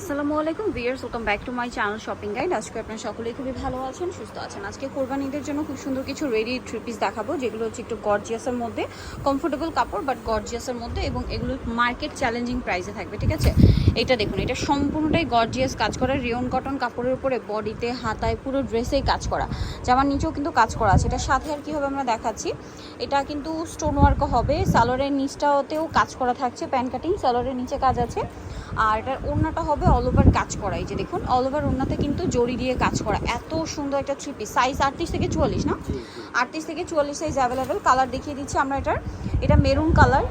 আসসালামু আলাইকুম viewers welcome back to my channel shopping guide. আজকে আপনারা সকলেই খুবই ভালো আছেন, সুস্থ আছেন। আজকে কোরবানিদের জন্য খুব সুন্দর কিছু রেডি থ্রি পিস দেখাবো, যেগুলো হচ্ছে একটু গর্জিয়াসের মধ্যে কমফোর্টেবল কাপড় বাট গর্জিয়াসের মধ্যে, এবং এগুলো মার্কেট চ্যালেঞ্জিং প্রাইসে থাকবে, ঠিক আছে? এটা দেখুন, এটা সম্পূর্ণটাই গর্জিয়াস কাজ করা রিয়ন কটন কাপড়ের উপরে বডিতে হাতায়, পুরো ড্রেসেই কাজ করা। জামার নিচেও কিন্তু কাজ করা আছে। এটা সাথে আর কি হবে আমরা দেখাচ্ছি, এটা কিন্তু স্টোন ওয়ার্ক হবে সালোয়ারের নিচটাতেও কাজ করা থাকছে প্যান কাটিং সালোয়ারের নিচে কাজ আছে। আর এটার ওড়নাটা হবে অল ওভার কাজ করা? এই যে দেখুন অল ওভার ওনাতে কিন্তু জড়ি দিয়ে কাজ করা। এত সুন্দর একটা থ্রি পিস সাইজ আটত্রিশ থেকে চুয়াল্লিশ না? আটত্রিশ থেকে চুয়াল্লিশ সাইজ অ্যাভেলেবেল কালার দেখিয়ে দিচ্ছি আমরা এটার। এটা maroon colour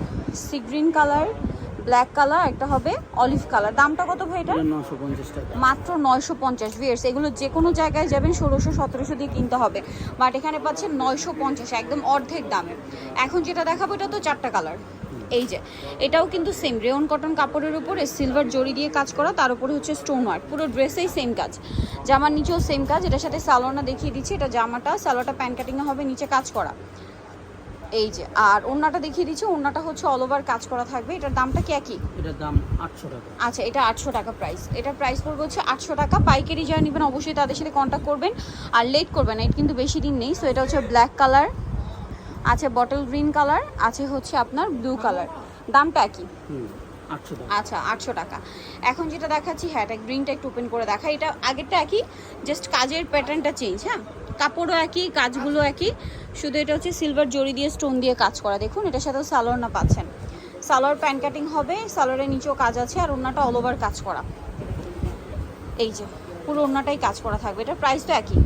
sea green colour black colour একটা হবে অলিভ কালার দামটা কত ভাই এটা? মাত্র নয়শো পঞ্চাশ ভিয়ার্স এগুলো যে কোনো জায়গায় যাবেন ষোলোশো সতেরোশো দিয়ে কিনতে হবে। বাট এখানে পাচ্ছেন নয়শো পঞ্চাশ একদম অর্ধেক দামে। এখন যেটা দেখাবো এটা তো চারটা কালার এই যে এটাও কিন্তু সেম রেওন কটন কাপড়ের উপরে সিলভার জড়ি দিয়ে কাজ করা তার উপরে হচ্ছে স্টোন ওয়ার্ক পুরো ড্রেসেই সেম কাজ। জামার নিচেও সেম কাজ। এটার সাথে সালোয়ারটা দেখিয়ে দিচ্ছি। এটা জামাটা সালোয়ারটা প্যান্ট কাটিংয়ে হবে নিচে কাজ করা। এই যে আর ওড়নাটা দেখিয়ে দিচ্ছি ওড়নাটা হচ্ছে অল ওভার কাজ করা থাকবে। এটার দামটা কি একই? এটার দাম আটশো টাকা। আচ্ছা এটা আটশো টাকা প্রাইস এটার প্রাইস পড়বে হচ্ছে আটশো টাকা। পাইকারি যারা নেবেন অবশ্যই তাদের সাথে কন্ট্যাক্ট করবেন। আর লেট করবেন না এটা কিন্তু বেশি দিন নেই। সো এটা হচ্ছে ব্ল্যাক কালার আছে বটল গ্রিন কালার আছে হচ্ছে আপনার ব্লু কালার দামটা একই? হুম আটশো টাকা। আচ্ছা আটশো টাকা। এখন যেটা দেখাচ্ছি হ্যাঁ এটা গ্রিনটা একটু ওপেন করে দেখা। এটা আগেরটা একই জাস্ট কাজের প্যাটার্নটা চেঞ্জ হ্যাঁ? কাপড়ও একই কাজগুলো একই। শুধু এটা হচ্ছে সিলভার জড়ি দিয়ে স্টোন দিয়ে কাজ করা। দেখুন এটার সাথেও সালোয়ার না পাচ্ছেন। সালোয়ার প্যান্ট কাটিং হবে সালোয়ারের নিচেও কাজ আছে আর ওড়নাটা অল ওভার কাজ করা। এই যে পুরো ওড়নাটাই কাজ করা থাকবে। এটার প্রাইস তো একই।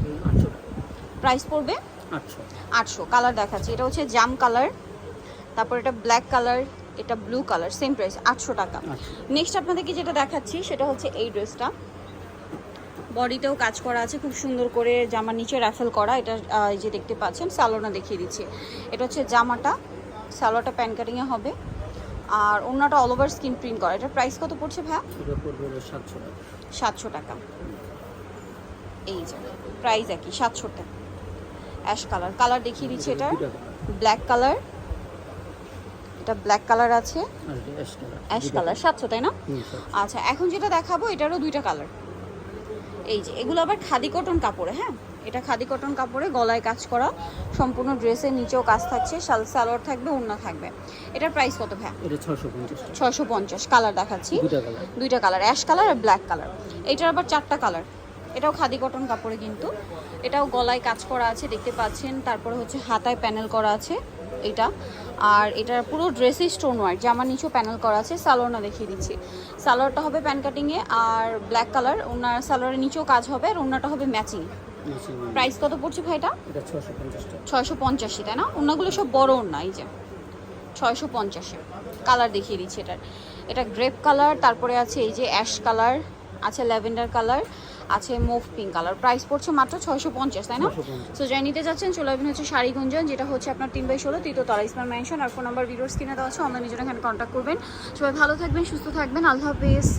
প্রাইস পড়বে? আটশো। আটশো। কালার দেখাচ্ছি। এটা হচ্ছে জাম কালার তারপর এটা ব্ল্যাক কালার এটা ব্লু কালার সেম প্রাইস আটশো টাকা। নেক্সট আপনাদেরকে যেটা দেখাচ্ছি সেটা হচ্ছে এই ড্রেসটা বডিতেও কাজ করা আছে খুব সুন্দর করে জামার নিচে র্যাফেল করা এটা এই যে দেখতে পাচ্ছেন সালোনা দেখিয়ে দিচ্ছি। এটা হচ্ছে জামাটা সালোয়ারটা প্যান কাটিংয়ে হবে। আর অন্যটা অল ওভার স্কিন প্রিন্ট করা। এটার প্রাইস কত পড়ছে হলো সাতশো টাকা। সাতশো টাকা। এই যে প্রাইস একই সাতশো টাকা। অ্যাশ কালার কালার দেখিয়ে দিচ্ছি এটা। ব্ল্যাক কালার এটা ব্ল্যাক কালার আছে। অ্যাশ কালার সাতশো তাই না? আচ্ছা এখন যেটা দেখাবো এটারও দুইটা কালার এই যে এগুলো আবার খাদি কটন কাপড়ে হ্যাঁ? এটা খাদি কটন কাপড়ে গলায় কাজ করা সম্পূর্ণ ড্রেসের নিচেও কাজ থাকছে শাল সালোয়ার থাকবে ওড়না থাকবে। এটার প্রাইস কত ভ্যা এটা ছশো পঞ্চাশ টাকা। ছয়শো পঞ্চাশ কালার দেখাচ্ছি। দুইটা কালার দুইটা কালার অ্যাশ কালার আর ব্ল্যাক কালার এটার আবার চারটা কালার এটাও খাদি কটন কাপড়ে কিন্তু। এটাও গলায় কাজ করা আছে দেখতে পাচ্ছেন। তারপরে হচ্ছে হাতায় প্যানেল করা আছে এটা আর এটার পুরো ড্রেসে স্টোন ওয়ার্ক জামার নিচেও প্যানেল করা আছে সালোয়ারটা দেখিয়ে দিচ্ছি। সালোয়ারটা হবে প্যান কাটিংয়ে আর ব্ল্যাক কালার ওনার সালোয়ারের নিচেও কাজ হবে আর ওনাটা হবে ম্যাচিং প্রাইস কত পড়ছে ভাইটা? ছয়শো পঞ্চাশি তাই না? ওনাগুলো সব বড় ওনা এই যে। ছয়শো পঞ্চাশে। কালার দেখিয়ে দিচ্ছি এটার। এটা গ্রেপ কালার তারপরে আছে এই যে অ্যাশ কালার আছে ল্যাভেন্ডার কালার আছে মুভ পিঙ্ক কালার প্রাইস পড়ছে মাত্র ছয়শো পঞ্চাশ তাই না? সো যাই নিতে যাচ্ছেন চলে আসবেন হচ্ছে শাড়িগুঞ্জন যেটা হচ্ছে আপনার তিন বাই ষোলো তৃতীয় তলা ইসমান ম্যানশন আর ফোন নাম্বার ভিডিওর স্ক্রিনে দেওয়া আছে অনলাইনে জন্য এখানে কন্ট্যাক্ট করবেন। সবাই ভালো থাকবেন সুস্থ থাকবেন। আল্লাহ হাফেজ।